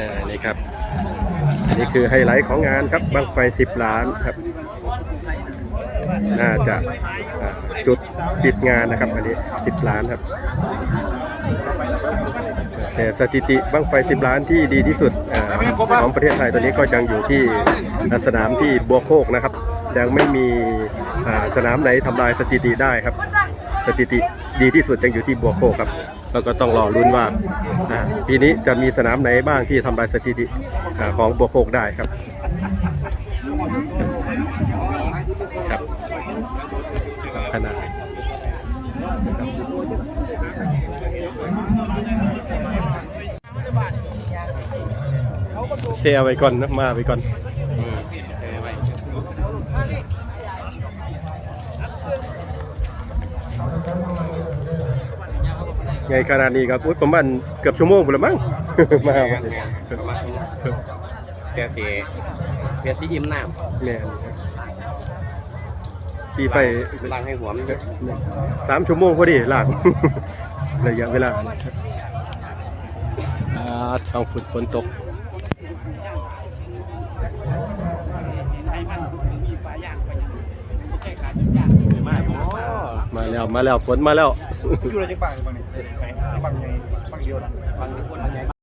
อ่านี่ครับอันนี้คือไฮไลท์ของงานครับบังไฟ10ล้านครับ น่าจะอ่าจุดปิดงานนะครับ อันนี้10ล้านครับ แต่สถิติบังไฟ10ล้านที่ดีที่สุดอ่าของประเทศไทยตอนนี้ก็ยังอยู่ที่สนามที่บัวโคกนะครับ ยังไม่มีอ่าสนามไหนทำลายสถิติได้ครับ สถิติดีที่สุดยังอยู่ที่บัวโคกครับ แล้วก็ต้องรอลุ้นว่าปีนี้จะมีสนามไหนบ้างที่ทำลายสถิติอของบัวโคกได้ครับครับขนาดเสียไว้ก่อนนะมาไว้ก่อน ไงขนาดนี้ครับอุ๊ยประมาณเกือบชั่วโมงไปแล้วมั้ง มาวันนี้แกเสียแกสีอิ่มน้เนี่ยที่ำไป ล้างให้หัวมันสามชั่วโมงพอดีหลัง ระยะเวลาอ่าท้องฝนฝนตกมากอ๋อ มาแล้วมาแล้วฝนมาแล้ว อยู่อะไรจังบ้างอยู่บ้างนี่ที่บ้างไงบ้างเดียวนะบางคน